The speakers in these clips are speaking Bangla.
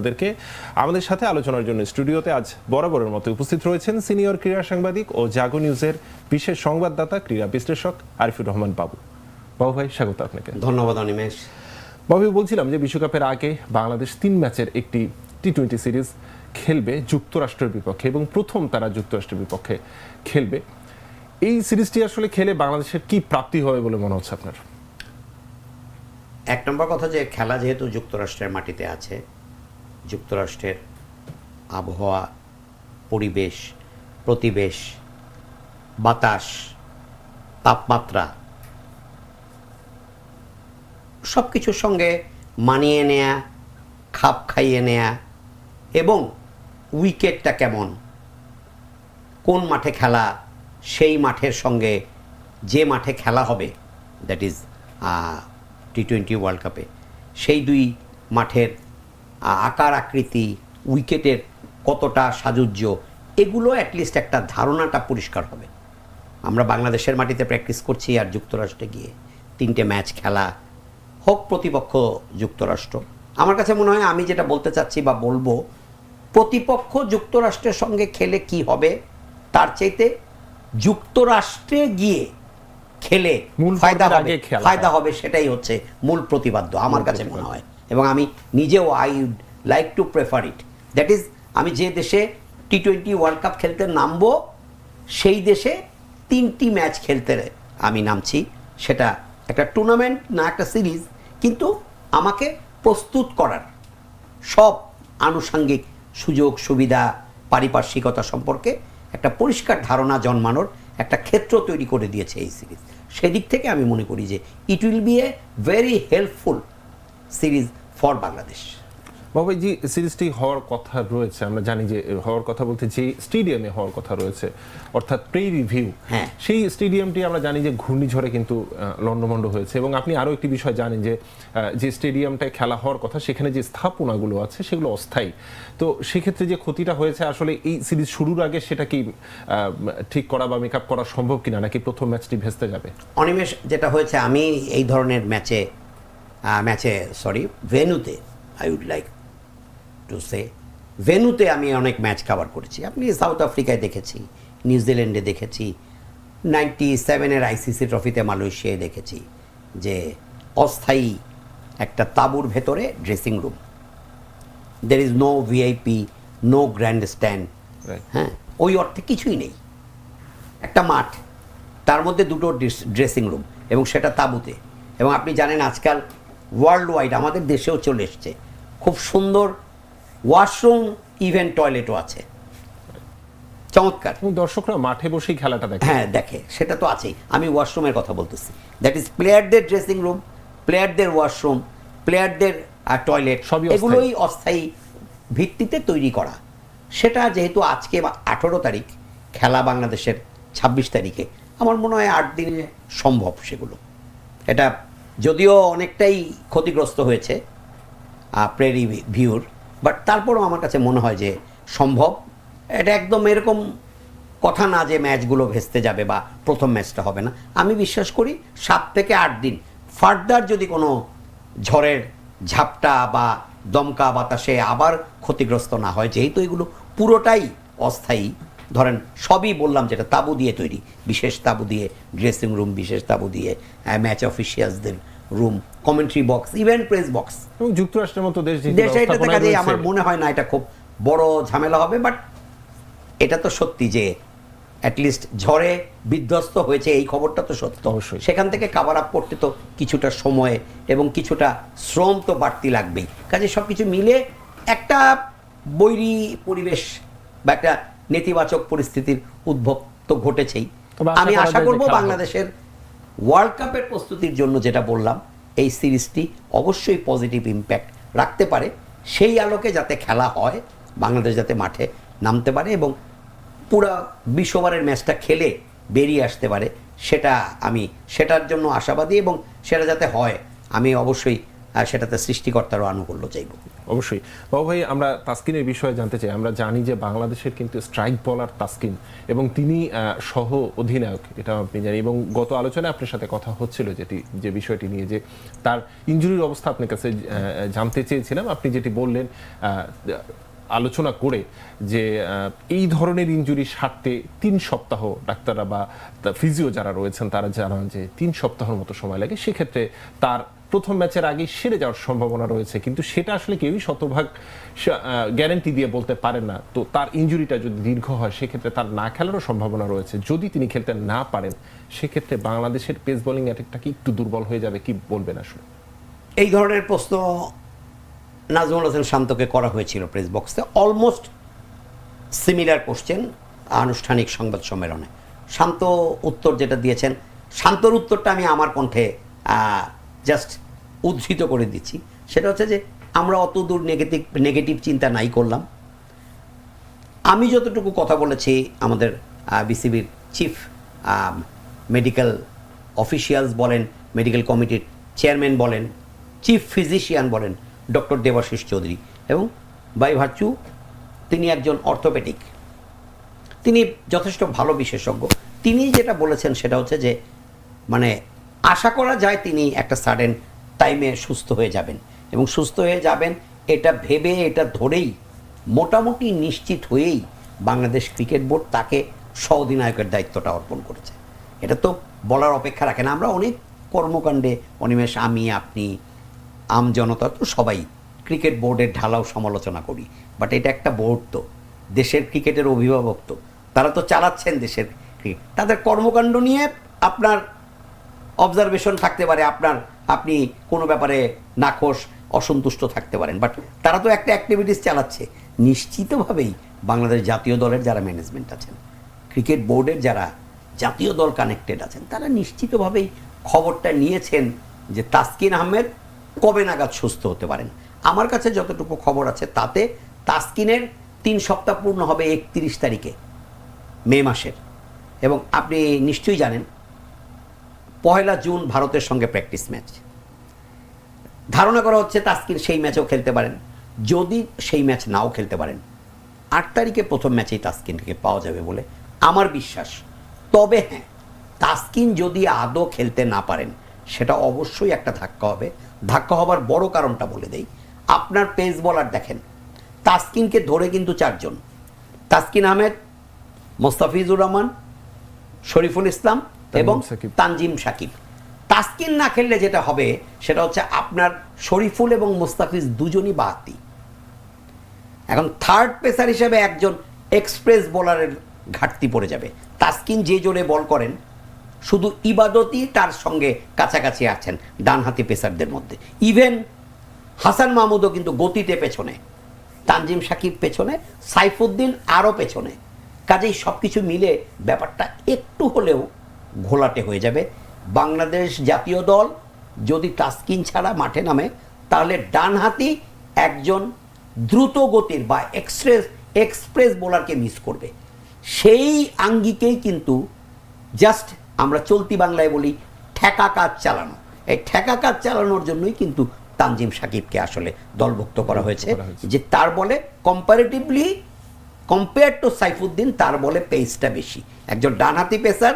আমাদেরকে আমাদের সাথে আলোচনার জন্য স্টুডিওতে আজ বরাবরের মতো উপস্থিত রয়েছেন সিনিয়র ক্রীড়া সাংবাদিক ও জাগো নিউজের বিশেষ সংবাদদাতা ক্রীড়া বিশ্লেষক আরিফুর রহমান বাবু। বাবু ভাই স্বাগত আপনাকে। ধন্যবাদ অনিমেষ। বাবু বলছিলাম যে বিশ্বকাপের আগে বাংলাদেশ তিন ম্যাচের একটি টি টোয়েন্টি সিরিজ খেলবে যুক্তরাষ্ট্রের বিপক্ষে এবং প্রথম তারা যুক্তরাষ্ট্রের বিপক্ষে খেলবে। এই সিরিজটি আসলে খেলে বাংলাদেশের কি প্রাপ্তি হবে বলে মনে হচ্ছে আপনার? এক নম্বর কথা যে খেলা যেহেতু যুক্তরাষ্ট্রের মাটিতে আছে যুক্তরাষ্ট্রের আবহাওয়া, পরিবেশ, প্রতিবেশ, বাতাস, তাপমাত্রা সব কিছুর সঙ্গে মানিয়ে নেয়া, খাপ খাইয়ে নেয়া এবং উইকেটটা কেমন? কোন মাঠে খেলা? সেই মাঠের সঙ্গে যে মাঠে খেলা হবে that is T twenty world কাপে সেই দুই মাঠের আকার আকৃতি উইকেটের কতটা সাজুজ্য এগুলো অ্যাটলিস্ট একটা ধারণাটা পরিষ্কার হবে। আমরা বাংলাদেশের মাটিতে প্র্যাকটিস করছি আর যুক্তরাষ্ট্রে গিয়ে তিনটে ম্যাচ খেলা হোক প্রতিপক্ষ যুক্তরাষ্ট্র। আমার কাছে মনে হয় আমি যেটা বলতে চাচ্ছি বা বলব প্রতিপক্ষ যুক্তরাষ্ট্রের সঙ্গে খেলে কি হবে তার চাইতে যুক্তরাষ্ট্রে গিয়ে খেলে মূল ফায়দা হবে ফায়দা হবে সেটাই হচ্ছে মূল প্রতিপাদ্য আমার কাছে মনে হয়। এবং আমি নিজেও I would like to prefer it that is আমি যে দেশে টি টোয়েন্টি ওয়ার্ল্ড কাপ খেলতে নামবো, সেই দেশে তিনটি ম্যাচ খেলতে আমি নামছি। সেটা একটা টুর্নামেন্ট না একটা সিরিজ কিন্তু আমাকে প্রস্তুত করার সব আনুষঙ্গিক সুযোগ, সুবিধা, পারিপার্শ্বিকতা সম্পর্কে একটা পরিষ্কার ধারণা জন্মানোর একটা ক্ষেত্র তৈরি করে দিয়েছে এই সিরিজ সেদিক থেকে আমি মনে করি যে it will be a very helpful series for Bangladesh. বাবা যে সিরিজটি হওয়ার কথা রয়েছে আমরা জানি যে হওয়ার কথা বলতে যে স্টেডিয়ামে হওয়ার কথা রয়েছে অর্থাৎ প্রি রিভিউ। হ্যাঁ। সেই স্টেডিয়ামটি আমরা জানি যে ঘূর্ণিঝড়ে কিন্তু আহ, লণ্ডভণ্ড হয়েছে এবং আপনি আরও একটি বিষয় জানেন যে যে স্টেডিয়ামটায় খেলা হওয়ার কথা সেখানে যে স্থাপনাগুলো আছে সেগুলো অস্থায়ী। তো সেক্ষেত্রে যে ক্ষতিটা হয়েছে আসলে এই সিরিজ শুরুর আগে সেটা কি ঠিক করা বা মেকআপ করা সম্ভব কিনা নাকি প্রথম ম্যাচটি ভেস্তে যাবে? অনিমেষ যেটা হয়েছে আমি এই ধরনের ম্যাচে ম্যাচে sorry ভেনুতে I would like to say ভেনুতে আমি অনেক ম্যাচ কভার করেছি। আপনি সাউথ আফ্রিকায় দেখেছি নিউজিল্যান্ডে দেখেছি নাইনটি সেভেনের আইসিসি ট্রফিতে মালয়েশিয়ায় দেখেছি যে অস্থায়ী একটা তাঁবুর ভেতরে dressing room there is no VIP no grand stand হ্যাঁ ওই অর্থে কিছুই নেই। একটা মাঠ তার মধ্যে দুটো ড্রেসিং রুম এবং সেটা তাঁবুতে। এবং আপনি জানেন আজকাল ওয়ার্ল্ড ওয়াইড আমাদের দেশেও চলে এসছে। খুব সুন্দর ওয়াশরুম ইভেন টয়লেটও আছে। চমৎকার। দর্শকরা মাঠে বসেই খেলাটা দেখে। হ্যাঁ দেখে। সেটা তো আছেই। আমি ওয়াশরুমের কথা বলতেছি। দ্যাট ইজ প্লেয়ারদের ড্রেসিং রুম প্লেয়ারদের ওয়াশরুম প্লেয়ারদের টয়লেট সবই এগুলোই অস্থায়ী ভিত্তিতে তৈরি করা। সেটা যেহেতু আজকে বা আঠেরো তারিখ খেলা বাংলাদেশের ছাব্বিশ তারিখে আমার মনে হয় আট দিনে সম্ভব সেগুলো। এটা যদিও অনেকটাই ক্ষতিগ্রস্ত হয়েছে প্রেরি ভিউর বাট তারপরও আমার কাছে মনে হয় যে সম্ভব। এটা একদম এরকম কথা না যে ম্যাচগুলো ভেস্তে যাবে বা প্রথম ম্যাচটা হবে না। আমি বিশ্বাস করি সাত থেকে আট দিন ফার্দার যদি কোনো ঝড়ের ঝাপটা বা দমকা বাতাসে আবার ক্ষতিগ্রস্ত না হয়, যেহেতু এগুলো পুরোটাই অস্থায়ী, ধরেন সবই বললাম যেটা তাবু দিয়ে তৈরি, বিশেষ তাবু দিয়ে ড্রেসিং রুম বিশেষ তাবু দিয়ে match অফিসিয়ালসদের room commentary box event press box এবং যুক্তরাষ্ট্রের মতো দেশ দেশে এটাতে রয়েছে, আমার মনে হয় না এটা খুব বড় ঝামেলা হবে বাট এটা তো সত্যি যে অ্যাটলিস্ট ঝড়ে বিধ্বস্ত হয়েছে এই খবরটা তো সত্য। অবশ্যই। সেখান থেকে কাভার আপ করতে তো কিছুটা সময় এবং কিছুটা শ্রম তো বাড়তি লাগবেই। কাজে সব কিছু মিলে একটা বৈরী পরিবেশ বা একটা নেতিবাচক পরিস্থিতির উদ্ভব তো ঘটেছেই। আমি আশা করব বাংলাদেশের ওয়ার্ল্ড কাপের প্রস্তুতির জন্য যেটা বললাম, এই সিরিজটি অবশ্যই পজিটিভ ইম্প্যাক্ট রাখতে পারে। সেই আলোকে যাতে খেলা হয়, বাংলাদেশ যাতে মাঠে নামতে পারে এবং পুরো বিশ ওভারের ম্যাচটা খেলে বেরিয়ে আসতে পারে, সেটা আমি, সেটার জন্য আশাবাদী এবং সেটা যাতে হয়, আমি অবশ্যই আর সেটাতে সৃষ্টিকর্তারও আনুকূল্য চাইব। অবশ্যই। বাবু ভাই, আমরা তাসকিনের বিষয়ে জানতে চাই। আমরা জানি যে বাংলাদেশের কিন্তু স্ট্রাইক বলার তাসকিন এবং তিনি সহ অধিনায়ক এটা আপনি জানি এবং গত আলোচনায় আপনার সাথে কথা হচ্ছিল যেটি, যে বিষয়টি নিয়ে যে তার ইঞ্জুরির অবস্থা আপনার কাছে জানতে চেয়েছিলাম। আপনি যেটি বললেন আলোচনা করে যে এই ধরনের ইঞ্জুরি সারতে তিন সপ্তাহ ডাক্তাররা বা ফিজিও যারা রয়েছেন, তারা জানান যে তিন সপ্তাহের মতো সময় লাগে। সেক্ষেত্রে তার প্রথম ম্যাচের আগে সেরে যাওয়ার সম্ভাবনা রয়েছে। কিন্তু সেটা আসলে কেউই শতভাগ গ্যারেন্টি দিয়ে বলতে পারেন না। তো তার ইঞ্জুরিটা যদি দীর্ঘ হয়, সেক্ষেত্রে তার না খেলারও সম্ভাবনা রয়েছে। যদি তিনি খেলতে না পারেন, সেক্ষেত্রে বাংলাদেশের পেস বোলিং অ্যাটাকটা কি একটু দুর্বল হয়ে যাবে, কি বলবেন আসলে? এই ধরনের প্রশ্ন নাজমুল হোসেন শান্তকে করা হয়েছিল প্রেস বক্সে অলমোস্ট সিমিলার কোশ্চেন আনুষ্ঠানিক সংবাদ সম্মেলনে। শান্ত উত্তর যেটা দিয়েছেন, শান্তর উত্তরটা আমি আমার কণ্ঠে জাস্ট উদ্ধৃত করে দিচ্ছি। সেটা হচ্ছে যে আমরা অত দূর নেগেটিভ নেগেটিভ চিন্তা নাই করলাম। আমি যতটুকু কথা বলেছি আমাদের বিসিবির চিফ মেডিকেল অফিসিয়ালস বলেন মেডিকেল কমিটির চেয়ারম্যান বলেন চিফ ফিজিশিয়ান বলেন ডক্টর দেবাশিস চৌধুরী এবং বাই ভার্চু তিনি একজন অর্থোপেডিক তিনি যথেষ্ট ভালো বিশেষজ্ঞ। তিনি যেটা বলেছেন সেটা হচ্ছে যে মানে আশা করা যায় তিনি একটা সাডেন টাইমে সুস্থ হয়ে যাবেন। এবং সুস্থ হয়ে যাবেন, এটা ভেবে, এটা ধরেই, মোটামুটি নিশ্চিত হয়েই বাংলাদেশ ক্রিকেট বোর্ড তাকে সহ-অধিনায়কের দায়িত্বটা অর্পণ করেছে। এটা তো বলার অপেক্ষা রাখে না। আমরা অনেক কর্মকাণ্ডে, অনিমেষ, আমি, আপনি, আম জনতা তো সবাই ক্রিকেট বোর্ডের ঢালাও সমালোচনা করি। বাট এটা একটা বোর্ড তো। দেশের ক্রিকেটের অভিভাবক তো। তারা তো চালাচ্ছেন দেশের ক্রিকেট। তাদের কর্মকাণ্ড নিয়ে আপনার অবজারভেশন থাকতে পারে, আপনার, আপনি কোনো ব্যাপারে নাখোশ, অসন্তুষ্ট থাকতে পারেন। বাট তারা তো একটা অ্যাক্টিভিটিস চালাচ্ছে। নিশ্চিতভাবেই বাংলাদেশ জাতীয় দলের যারা ম্যানেজমেন্ট আছেন ক্রিকেট বোর্ডের যারা জাতীয় দল কানেক্টেড আছেন, তারা নিশ্চিতভাবেই খবরটা নিয়েছেন যে তাসকিন আহমেদ কবে নাগাদ সুস্থ হতে পারেন। আমার কাছে যতটুকু খবর আছে তাতে তাসকিনের তিন সপ্তাহ পূর্ণ হবে একত্রিশ তারিখে, মে মাসের। এবং আপনি নিশ্চয়ই জানেন পয়লা জুন ভারতের সঙ্গে প্র্যাকটিস ম্যাচ ধারণা করা হচ্ছে তাস্কিন সেই ম্যাচেও খেলতে পারেন, যদি সেই ম্যাচ নাও খেলতে পারেন। আট তারিখে প্রথম ম্যাচেই তাস্কিনকে পাওয়া যাবে বলে আমার বিশ্বাস। তবে হ্যাঁ তাস্কিন যদি আদৌ খেলতে না পারেন, সেটা অবশ্যই একটা ধাক্কা হবে। ধাক্কা হবার বড় কারণটা বলে দেই। আপনার পেস বলার দেখেন, তাস্কিনকে ধরে কিন্তু চারজন। তাস্কিন আহমেদ, মোস্তাফিজুর রহমান, শরীফুল ইসলাম এবং তানজিম সাকিব। তাসকিন না খেললে যেটা হবে সেটা হচ্ছে আপনার শরীফুল এবং মোস্তাফিজ দুজনই বাহাতি এখন থার্ড পেসার হিসেবে একজন এক্সপ্রেস বোলারের ঘাটতি পড়ে যাবে। তাসকিন যে জোরে বল করেন শুধু ইবাদতই তার সঙ্গে কাছাকাছি আছেন ডানহাতি পেসারদের মধ্যে। ইভেন হাসান মাহমুদও কিন্তু গতিতে পেছনে তানজিম সাকিব পেছনে সাইফুদ্দিন আরও পেছনে। কাজেই সব কিছু মিলে ব্যাপারটা একটু হলেও ঘোলাটে হয়ে যাবে। বাংলাদেশ জাতীয় দল যদি তাস্কিন ছাড়া মাঠে নামে তাহলে ডানহাতি একজন দ্রুত গতির বা এক্সপ্রেস এক্সপ্রেস বোলারকে মিস করবে। সেই আঙ্গিকেই কিন্তু জাস্ট আমরা চলতি বাংলায় বলি ঠেকা কাজ চালানো। এই ঠেকা কাজ চালানোর জন্যই কিন্তু তানজিম সাকিবকে আসলে দলভুক্ত করা হয়েছে করা হয়েছে। যে তার বলে কম্পারেটিভলি কম্পেয়ার টু সাইফুদ্দিন তার বলে পেসটা বেশি। একজন ডানহাতি pacer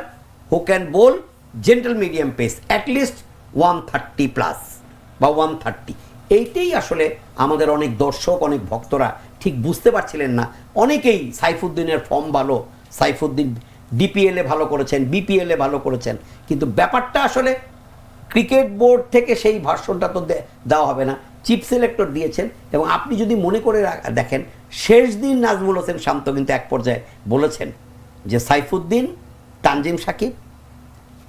who can bowl gentle medium pace at least one thirty plus বা ওয়ান থার্টি এইটাই আসলে আমাদের অনেক দর্শক, অনেক ভক্তরা ঠিক বুঝতে পারছিলেন না। অনেকেই সাইফুদ্দিনের ফর্ম ভালো, সাইফুদ্দিন ডিপিএলে ভালো করেছেন বিপিএলে ভালো করেছেন। কিন্তু ব্যাপারটা আসলে ক্রিকেট বোর্ড থেকে সেই ভার্সনটা তো দেওয়া হবে না। চিফ সিলেক্টর দিয়েছেন এবং আপনি যদি মনে করে দেখেন শেষ দিন নাজমুল হোসেন শান্ত কিন্তু এক পর্যায়ে বলেছেন যে সাইফুদ্দিন তানজিম সাকিব।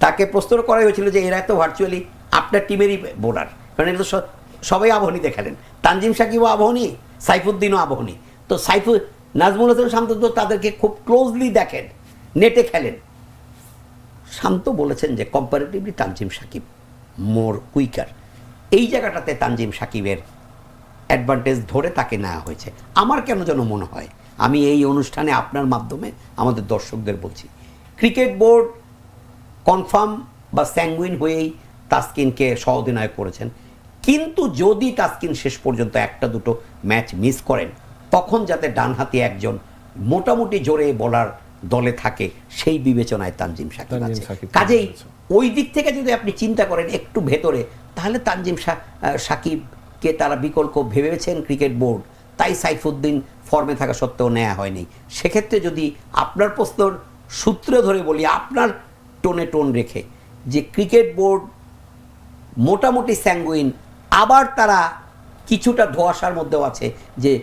তাকে প্রশ্ন করা হয়েছিল যে এরা তো ভার্চুয়ালি আপনার টিমেরই বোলার কারণ এটা তো সবাই আবহনীতে খেলেন। তানজিম সাকিবও আবহনী, সাইফুদ্দিনও আবহনী। তো সাইফুল নাজমুল হোসেন শান্ত তো তাদেরকে খুব ক্লোজলি দেখেন নেটে খেলেন। শান্ত বলেছেন যে comparatively Tanzim Sakib more quicker এই জায়গাটাতে তানজিম সাকিবের অ্যাডভান্টেজ ধরে তাকে নেওয়া হয়েছে। আমার কেন যেন মনে হয়, আমি এই অনুষ্ঠানে আপনার মাধ্যমে আমাদের দর্শকদের বলছি ক্রিকেট বোর্ড কনফার্ম বা স্যাঙ্গুইন হয়েই তাসকিনকে সহ অধিনায়ক করেছেন। কিন্তু যদি তাসকিন শেষ পর্যন্ত একটা দুটো ম্যাচ মিস করেন তখন যাতে ডানহাতি একজন মোটামুটি জোরে বলার দলে থাকে সেই বিবেচনায় তানজিম সাকিব আছে। কাজেই ওই দিক থেকে যদি আপনি চিন্তা করেন একটু ভেতরে তাহলে তানজিম সাকিবকে তারা বিকল্প ভেবেছেন ক্রিকেট বোর্ড। তাই সাইফুদ্দিন ফর্মে থাকা সত্ত্বেও নেওয়া হয়নি। সেক্ষেত্রে যদি আপনার প্রশ্নর সূত্র ধরে বলি আপনার টোনে টোন রেখে যে ক্রিকেট বোর্ড মোটামুটি স্যাঙ্গুইন আবার তারা কিছুটা ধোয়াশার মধ্যেও আছে যে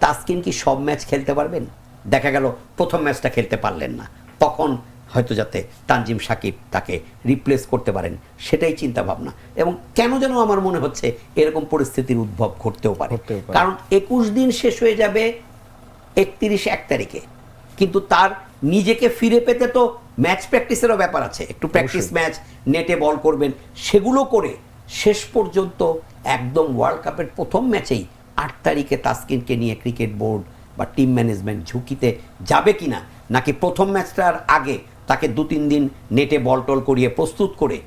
তাসকিন কি সব ম্যাচ খেলতে পারবেন? দেখা গেল প্রথম ম্যাচটা খেলতে পারলেন না। তখন হয়তো যাতে তানজিম সাকিব তাকে রিপ্লেস করতে পারেন সেটাই চিন্তা ভাবনা এবং কেন যেন আমার মনে হচ্ছে এরকম পরিস্থিতির উদ্ভব ঘটতেও পারে। কারণ একুশ দিন শেষ হয়ে যাবে একত্রিশ এক তারিখে। কিন্তু তার নিজেকে ফিরে পেতে তো ম্যাচ প্র্যাকটিসেরও ব্যাপার আছে। একটু প্র্যাকটিস ম্যাচ নেটে বল করবেন সেগুলো করে শেষ পর্যন্ত একদম ওয়ার্ল্ড কাপের প্রথম ম্যাচেই আট তারিখে তাস্কিনকে নিয়ে ক্রিকেট বোর্ড বা টিম ম্যানেজমেন্ট ঝুঁকিতে যাবে কিনা নাকি প্রথম ম্যাচটার আগে তাকে দু তিন দিন নেটে বল টল করিয়ে প্রস্তুত করে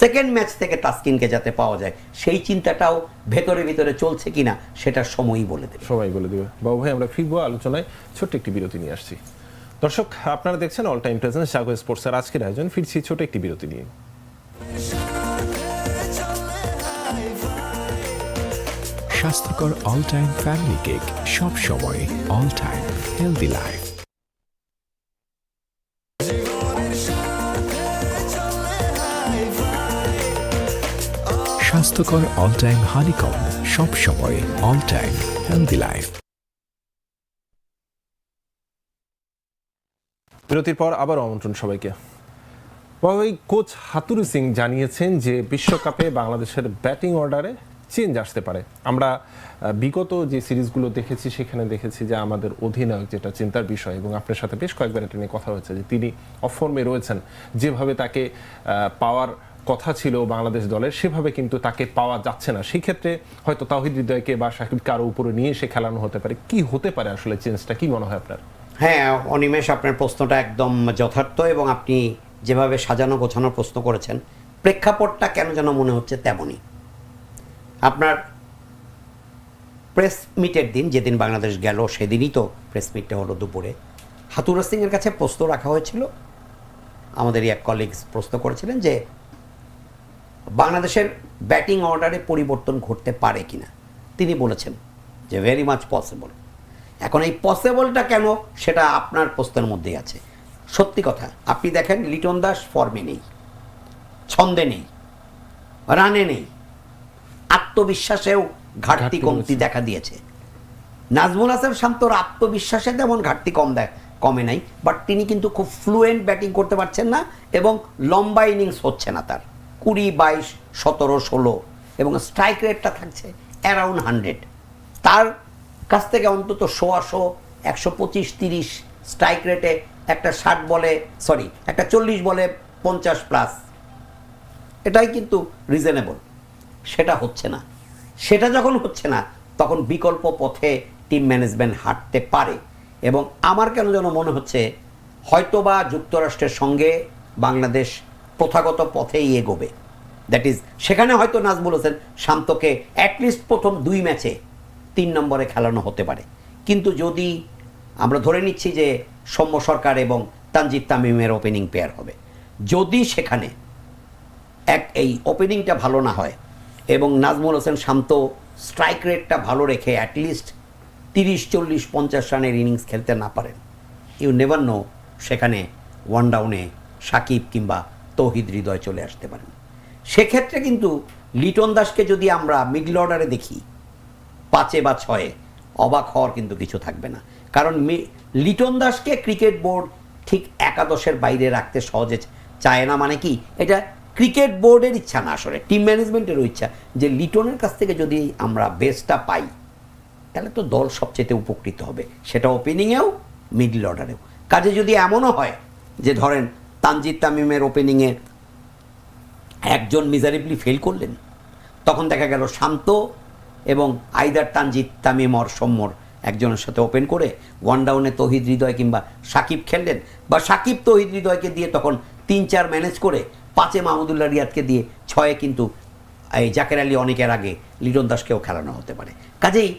সেকেন্ড ম্যাচ থেকে তাস্কিনকে যাতে পাওয়া যায় সেই চিন্তাটাও ভেতরে ভিতরে চলছে কিনা সেটা সময়ই বলে দেবে। সবাই বলে দেবে। বাবু ভাই আমরা ফিরবো আলোচনায় ছোট্ট একটি বিরতি নিয়ে আসছি। দর্শক, আপনারা দেখছেন অল টাইম প্রেজেন্স জাগো স্পোর্টসের আজকের আয়োজন। ফিরছি ছোট একটি বিরতি নিয়ে। স্বাস্থ্যকর অল টাইম ফ্যামিলি কেক সব সময় অল টাইম হেলদি লাইফ স্বাস্থ্যকর অল টাইম হানিকম সব সময় অল টাইম হেলদি লাইফ বিরতির পর আবার আমন্ত্রণ সবাইকে। ভাই কোচ হাতুরু সিং জানিয়েছেন যে বিশ্বকাপে বাংলাদেশের ব্যাটিং অর্ডারে চেঞ্জ আসতে পারে। আমরা বিগত যে সিরিজগুলো দেখেছি, সেখানে দেখেছি যে আমাদের অধিনায়ক যেটা চিন্তার বিষয়, এবং আপনার সাথে বেশ কয়েকবার এটা নিয়ে কথা হয়েছে যে তিনি অফর্মে রয়েছেন। যেভাবে তাকে পাওয়ার কথা ছিল বাংলাদেশ দলের, সেভাবে কিন্তু তাকে পাওয়া যাচ্ছে না। সেই ক্ষেত্রে হয়তো তাহিদ হৃদয়কে বা সাকিবকে আরও উপরে নিয়ে এসে খেলানো হতে পারে। কি হতে পারে আসলে চেঞ্জটা? কি মনে হয় আপনার? হ্যাঁ অনিমেষ, আপনার প্রশ্নটা একদম যথার্থ এবং আপনি যেভাবে সাজানো গোছানো প্রশ্ন করেছেন, প্রেক্ষাপটটা কেন যেন মনে হচ্ছে তেমনই। আপনার প্রেস মিটের দিন, যেদিন বাংলাদেশ গেল, সেদিনই তো প্রেস মিটটা হলো দুপুরে। হাতুরা সিংয়ের কাছে প্রশ্ন রাখা হয়েছিল। আমাদের এক কলিগস প্রশ্ন করেছিলেন যে, বাংলাদেশের ব্যাটিং অর্ডারে পরিবর্তন ঘটতে পারে কিনা? তিনি বলেছেন যে ভেরি মাচ পসিবল এখন এই পসিবলটা কেন সেটা আপনার প্রশ্নের মধ্যেই আছে। সত্যি কথা আপনি দেখেন লিটন দাস ফর্মে নেই ছন্দে নেই রানে নেই আত্মবিশ্বাসেও ঘাটতি কমতি দেখা দিয়েছে। নাজমুল হাসান শান্তর আত্মবিশ্বাসে তেমন ঘাটতি কম দেয় কমে নাই বাট তিনি কিন্তু খুব ফ্লুয়েন্ট ব্যাটিং করতে পারছেন না এবং লম্বা ইনিংস হচ্ছে না তার। কুড়ি বাইশ সতেরো ষোলো এবং স্ট্রাইক রেটটা থাকছে অ্যারাউন্ড হান্ড্রেড তার কাছ থেকে অন্তত সোয়াশো একশো পঁচিশ, তিরিশ স্ট্রাইক রেটে একটা ষাট বলে সরি একটা চল্লিশ বলে পঞ্চাশ প্লাস এটাই কিন্তু রিজনেবল সেটা হচ্ছে না। সেটা যখন হচ্ছে না, তখন বিকল্প পথে টিম ম্যানেজমেন্ট হাঁটতে পারে। এবং আমার কেন যেন মনে হচ্ছে, হয়তোবা যুক্তরাষ্ট্রের সঙ্গে বাংলাদেশ প্রথাগত পথেই এগোবে। দ্যাট ইজ সেখানে হয়তো নাজমুল হোসেন শান্তকে অ্যাটলিস্ট প্রথম দুই ম্যাচে তিন নম্বরে খেলানো হতে পারে। কিন্তু যদি আমরা ধরে নিচ্ছি যে সৌম্য সরকার এবং তানজিদ তামিমের ওপেনিং পেয়ার হবে। যদি সেখানে এক এই ওপেনিংটা ভালো না হয় এবং নাজমুল হোসেন শান্ত স্ট্রাইক রেটটা ভালো রেখে অ্যাটলিস্ট তিরিশ, চল্লিশ, পঞ্চাশ রানের ইনিংস খেলতে না পারেন ইউ নেভার নো সেখানে ওয়ান ডাউনে সাকিব কিংবা তৌহিদ হৃদয় চলে আসতে পারেন। সেক্ষেত্রে কিন্তু লিটন দাসকে যদি আমরা মিডল অর্ডারে দেখি পাঁচে বা ছয়ে। অবাক হওয়ার কিন্তু কিছু থাকবে না। কারণ লিটন দাসকে ক্রিকেট বোর্ড ঠিক একাদশের বাইরে রাখতে সহজে চায় না মানে কি? এটা ক্রিকেট বোর্ডের ইচ্ছা না আসলে, টিম ম্যানেজমেন্টেরও ইচ্ছা যে লিটনের কাছ থেকে যদি আমরা বেস্টটা পাই, তাহলে তো দল সবচেয়ে উপকৃত হবে। সেটা ওপেনিংয়েও, মিডল অর্ডারেও। কাজে যদি এমনও হয় যে ধরেন তানজিদ তামিমের ওপেনিংয়ে একজন মিজারেবলি ফেল করলেন, তখন দেখা গেল শান্ত এবং আইদার তানজিদ তামিম অর সৌম্যর একজনের সাথে ওপেন করে ওয়ান ডাউনে তহিদ হৃদয় কিংবা সাকিব খেললেন। বা সাকিব তহিদ হৃদয়কে দিয়ে তখন তিন চার ম্যানেজ করে পাঁচে মাহমুদুল্লাহ রিয়াদকে দিয়ে ছয়ে কিন্তু এই জাকের আলী অনেকের আগে লিটন দাসকেও খেলানো হতে পারে। কাজেই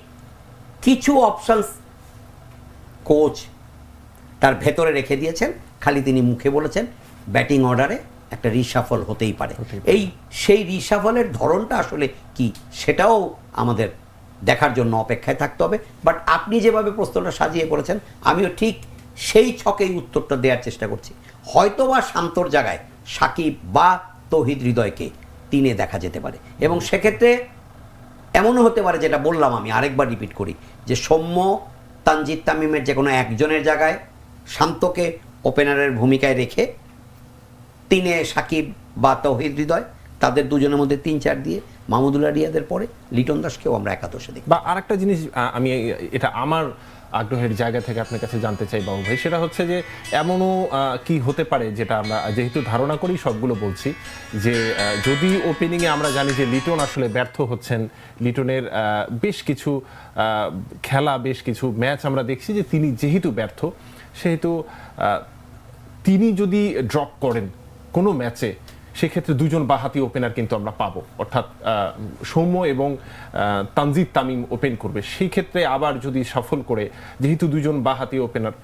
কিছু অপশানস কোচ তার ভেতরে রেখে দিয়েছেন। খালি তিনি মুখে বলেছেন ব্যাটিং অর্ডারে একটা রিসাফল হতেই পারে। এই সেই রিসাফলের ধরনটা আসলে কি সেটাও আমাদের দেখার জন্য অপেক্ষায় থাকতে হবে। বাট আপনি যেভাবে প্রশ্নটা সাজিয়ে করেছেন আমিও ঠিক সেই ছকেই উত্তরটা দেওয়ার চেষ্টা করছি। হয়তো বা শান্তর জায়গায় সাকিব বা তৌহিদ হৃদয়কে তিনে দেখা যেতে পারে। এবং সেক্ষেত্রে এমনও হতে পারে যেটা বললাম আমি আরেকবার রিপিট করি যে সৌম্য তানজিদ তামিমের যে কোনো একজনের জায়গায় শান্তকে ওপেনারের ভূমিকায় রেখে তিনে সাকিব বা তৌহিদ হৃদয়, তাদের দুজনের মধ্যে তিন চার দিয়ে মাহমুদুল্লাহ রিয়াদের পরে লিটন দাসকেও আমরা একাদশে দেখি বা আরেকটা জিনিস আমি এটা আমার আগ্রহের জায়গা থেকে আপনার কাছে জানতে চাই বাবু ভাই, সেটা হচ্ছে যে এমনও কি হতে পারে যেটা আমরা যেহেতু ধারণা করি, সবগুলো বলছি যে যদি ওপেনিংয়ে আমরা জানি যে লিটন আসলে ব্যর্থ হচ্ছেন, লিটনের বেশ কিছু খেলা, বেশ কিছু ম্যাচ আমরা দেখছি যে তিনি যেহেতু ব্যর্থ, সেহেতু তিনি যদি ড্রপ করেন কোনো ম্যাচে সেক্ষেত্রে দুজন বাহাতি ওপেনার কিন্তু আমরা পাবো। অর্থাৎ সৌম্য এবং তানজিদ তামিম ওপেন করবে। সেই ক্ষেত্রে আবার যদি সফল করে যেহেতু দুজন বাহাতি ওপেনার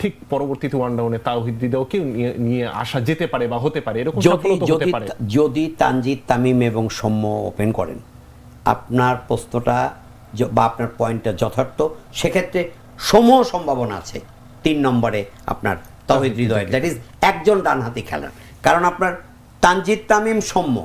ঠিক পরবর্তীতে ওয়ান ডাউনে তাওহিদ হৃদয়কেও নিয়ে নিয়ে আসা যেতে পারে বা হতে পারে এরকম যদি হতে যদি পারে। যদি তানজিদ তামিম এবং সৌম্য ওপেন করেন আপনার প্রশ্নটা বা আপনার পয়েন্টটা যথার্থ। সেক্ষেত্রে সমূহ সম্ভাবনা আছে তিন নম্বরে আপনার তহিদ হৃদয়ের। দ্যাট ইজ একজন ডানহাতি খেলার কারণ আপনার তানজিদ তামিম সৌম্য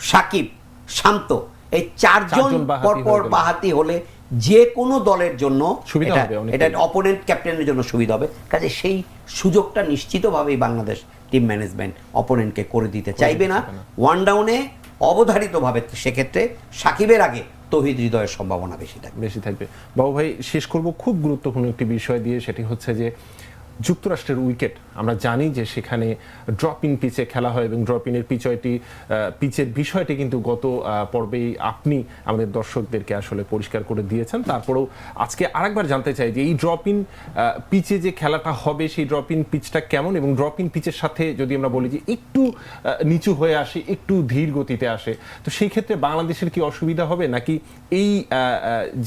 সাকিব শান্ত এই চারজন পরপর বাহাতি হলে যে কোনো দলের জন্য সুবিধা এটা- হবে এটা অপোনেন্ট ক্যাপ্টেনের জন্য সুবিধা হবে। কাজে সেই সুযোগটা নিশ্চিতভাবেই বাংলাদেশ টিম ম্যানেজমেন্ট অপোনেন্টকে করে দিতে চাইবে না। ওয়ান ডাউনে অবধারিতভাবে সেক্ষেত্রে সাকিবের আগে তহিদ হৃদয়ের সম্ভাবনা বেশি থাকে বেশি থাকবে। বাবু ভাই শেষ করব খুব গুরুত্বপূর্ণ একটি বিষয় দিয়ে সেটি হচ্ছে যে যুক্তরাষ্ট্রের উইকেট আমরা জানি যে সেখানে ড্রপ ইন পিচে খেলা হয় এবং ড্রপ ইনের পিচয়টি পিচের বিষয়টি কিন্তু গত পর্বেই আপনি আমাদের দর্শকদেরকে আসলে পরিষ্কার করে দিয়েছেন। তারপরেও আজকে আরেকবার জানতে চাই যে এই ড্রপ ইন পিচে যে খেলাটা হবে, সেই ড্রপ ইন পিচটা কেমন এবং ড্রপ ইন পিচের সাথে যদি আমরা বলি যে একটু নিচু হয়ে আসে, একটু ধীর গতিতে আসে, তো সেই ক্ষেত্রে বাংলাদেশের কি অসুবিধা হবে? নাকি এই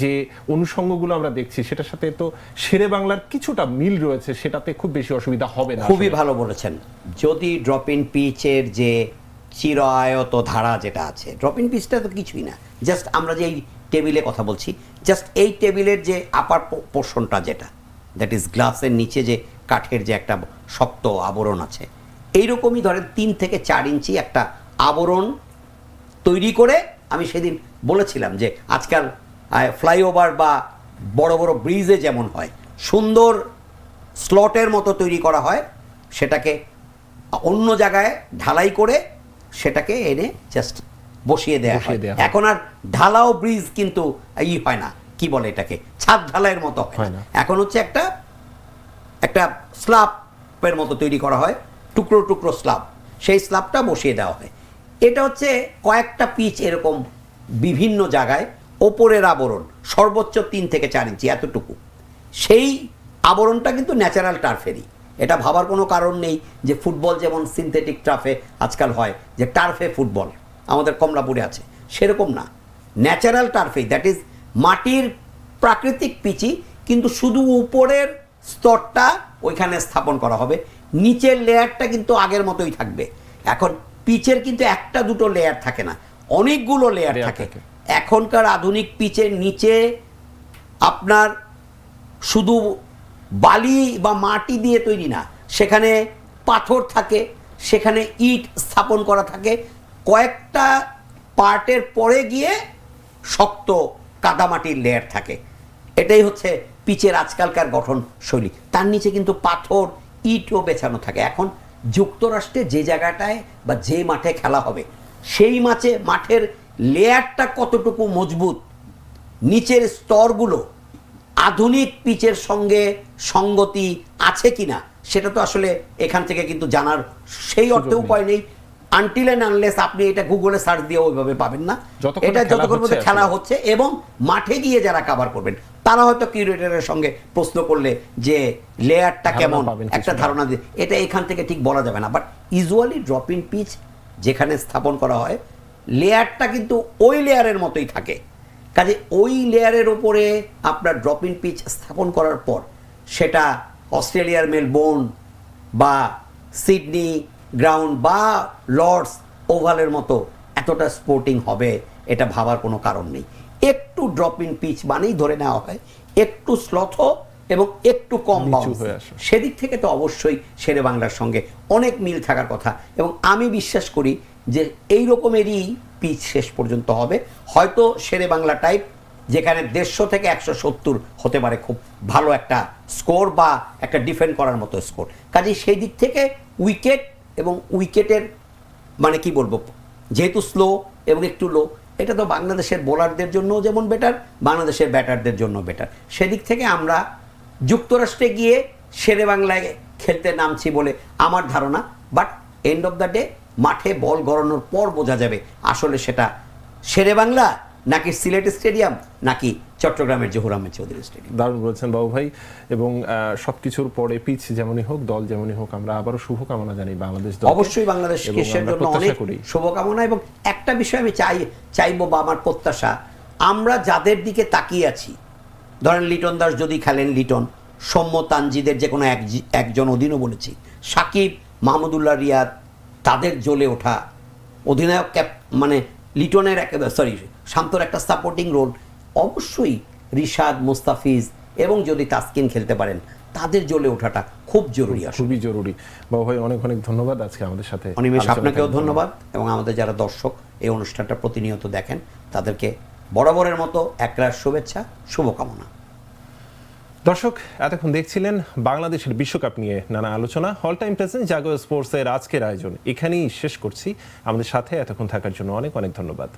যে অনুষঙ্গগুলো আমরা দেখছি, সেটার সাথে তো শেরে বাংলার কিছুটা মিল রয়েছে, সেটাতে খুব বেশি অসুবিধা হবে খুবই ভালো বলেছেন। যদি ড্রপ ইন পিচের যে চিরায়ত ধারা যেটা আছে ড্রপ ইন পিচটা তো কিছুই না। জাস্ট আমরা যে এই টেবিলে কথা বলছি জাস্ট এই টেবিলের যে আপার পোর্শনটা যেটা দ্যাট ইজ গ্লাসের নিচে যে কাঠের যে একটা শক্ত আবরণ আছে এইরকমই ধরেন তিন থেকে চার ইঞ্চি একটা আবরণ তৈরি করে আমি সেদিন বলেছিলাম যে আজকাল ফ্লাইওভার বা বড় বড় ব্রিজে যেমন হয় সুন্দর স্লটের মতো তৈরি করা হয় সেটাকে অন্য জায়গায় ঢালাই করে সেটাকে এনে জাস্ট বসিয়ে দেওয়া হয়। দেয়া হয়। এখন আর ঢালাও ব্রিজ কিন্তু ই হয় না কি বলে এটাকে? ছাদ ঢালাইয়ের মতো হয় না। না। এখন হচ্ছে একটা একটা স্ল্যাবের মতো তৈরি করা হয় টুকরো টুকরো স্ল্যাব সেই স্ল্যাবটা বসিয়ে দেওয়া হয়। এটা হচ্ছে কয়েকটা পিচ এরকম বিভিন্ন জায়গায় ওপরের আবরণ সর্বোচ্চ তিন থেকে চার ইঞ্চি এতটুকু। সেই আবরণটা কিন্তু ন্যাচারাল টার্ফেরই এটা ভাবার কোনো কারণ নেই যে ফুটবল যেমন সিনথেটিক টার্ফে আজকাল হয় যে টার্ফে ফুটবল আমাদের কমলাপুরে আছে। সেরকম না। ন্যাচারাল টার্ফেই দ্যাট ইজ মাটির প্রাকৃতিক পিচি কিন্তু শুধু উপরের স্তরটা ওইখানে স্থাপন করা হবে। নিচের লেয়ারটা কিন্তু আগের মতোই থাকবে। এখন পিচের কিন্তু একটা দুটো লেয়ার থাকে না। অনেকগুলো লেয়ার থাকে। এখনকার আধুনিক পিচের নিচে আপনার শুধু বালি বা মাটি দিয়ে তৈরি না। সেখানে পাথর থাকে, সেখানে ইট স্থাপন করা থাকে। কয়েকটা পার্টের পরে গিয়ে শক্ত কাদামাটির লেয়ার থাকে। এটাই হচ্ছে পিচের আজকালকার গঠন শৈলী। তার নিচে কিন্তু পাথর, ইটও বেছানো থাকে। এখন যুক্তরাষ্ট্রে যে জায়গাটায় বা যে মাঠে খেলা হবে, সেই মাঠে মাঠের লেয়ারটা কতটুকু মজবুত, নিচের স্তরগুলো আধুনিক পিচের সঙ্গে সঙ্গতি আছে কিনা সেটা তো আসলে এখান থেকে কিন্তু জানার সেই অর্থে উপায় নেই। আনটিল অ্যান্ড আনলেস আপনি এটা গুগলে সার্চ দিয়ে ওইভাবে পাবেন না। এটা যতক্ষণ পর্যন্ত খেলা হচ্ছে এবং মাঠে গিয়ে যারা কাভার করবেন তারা হয়তো কিউরেটরের সঙ্গে প্রশ্ন করলে যে লেয়ারটা কেমন একটা ধারণা দিয়ে এটা এখান থেকে ঠিক বলা যাবে না। But usually drop in pitch যেখানে স্থাপন করা হয় লেয়ারটা কিন্তু ওই লেয়ারের মতোই থাকে। কাজে ওই লেয়ারের ওপরে আপনার ড্রপ ইন পিচ স্থাপন করার পর সেটা অস্ট্রেলিয়ার মেলবোর্ন বা সিডনি গ্রাউন্ড বা লর্ডস ওভালের মতো এতটা স্পোর্টিং হবে এটা ভাবার কোনো কারণ নেই একটু ড্রপ ইন পিচ মানেই ধরে নেওয়া হয় একটু স্লথ এবং একটু কম বাউন্স হয়ে। সেদিক থেকে তো অবশ্যই শেরে বাংলার সঙ্গে অনেক মিল থাকার কথা এবং আমি বিশ্বাস করি যে এই রকমেরই পিচ শেষ পর্যন্ত হবে। হয়তো শেরে বাংলা টাইপ যেখানে দেড়শো থেকে একশো সত্তর হতে পারে খুব ভালো একটা স্কোর বা একটা ডিফেন্ড করার মতো স্কোর কাজে সেই দিক থেকে উইকেট এবং উইকেটের মানে কি বলব, যেহেতু স্লো এবং একটু লো এটা তো বাংলাদেশের বোলারদের জন্য যেমন বেটার বাংলাদেশের ব্যাটারদের জন্য বেটার সেদিক থেকে আমরা যুক্তরাষ্ট্রে গিয়ে শেরে বাংলায় খেলতে নামছি বলে আমার ধারণা but end of the day মাঠে বল গড়ানোর পর বোঝা যাবে আসলে সেটা শেরে বাংলা নাকি সিলেট স্টেডিয়াম নাকি চট্টগ্রামের জহুর আহমেদ চৌধুরী স্টেডিয়াম। দারুণ বলছেন বাবু ভাই এবং সব কিছুর পরে পিচ যেমনই হোক দল যেমনই হোক আমরা আবারও শুভকামনা জানি বাংলাদেশ। অবশ্যই বাংলাদেশ জন্য অনেক শুভকামনা। এবং একটা বিষয় আমি চাই চাইব বা আমার প্রত্যাশা আমরা যাদের দিকে তাকিয়ে আছি ধরেন লিটন দাস যদি খেলেন লিটন সৌম্য তানজিদের যে কোনো এক একজন অধীনও বলেছি সাকিব মাহমুদুল্লাহ রিয়াদ তাদের জ্বলে ওঠা। অধিনায়ক ক্যাপ মানে লিটনের একটা সরি শান্তর একটা সাপোর্টিং রোল অবশ্যই রিশাদ মুস্তাফিজ এবং যদি তাসকিন খেলতে পারেন তাদের জ্বলে ওঠাটা খুব জরুরি খুবই জরুরি। বাবু ভাই অনেক অনেক ধন্যবাদ আজকে আমাদের সাথে অনিমেষ আপনাকেও ধন্যবাদ এবং আমাদের যারা দর্শক এই অনুষ্ঠানটা প্রতিনিয়ত দেখেন তাদেরকে বরাবরের মতো একরাশ শুভেচ্ছা শুভকামনা। দর্শক, এতক্ষণ দেখছিলেন বাংলাদেশের বিশ্বকাপ নিয়ে নানা আলোচনা। হল টাইম প্রেজেন্ট জাগো স্পোর্টসের আজকের আয়োজন এখানেই শেষ করছি। আমাদের সাথে এতক্ষণ থাকার জন্য অনেক অনেক ধন্যবাদ।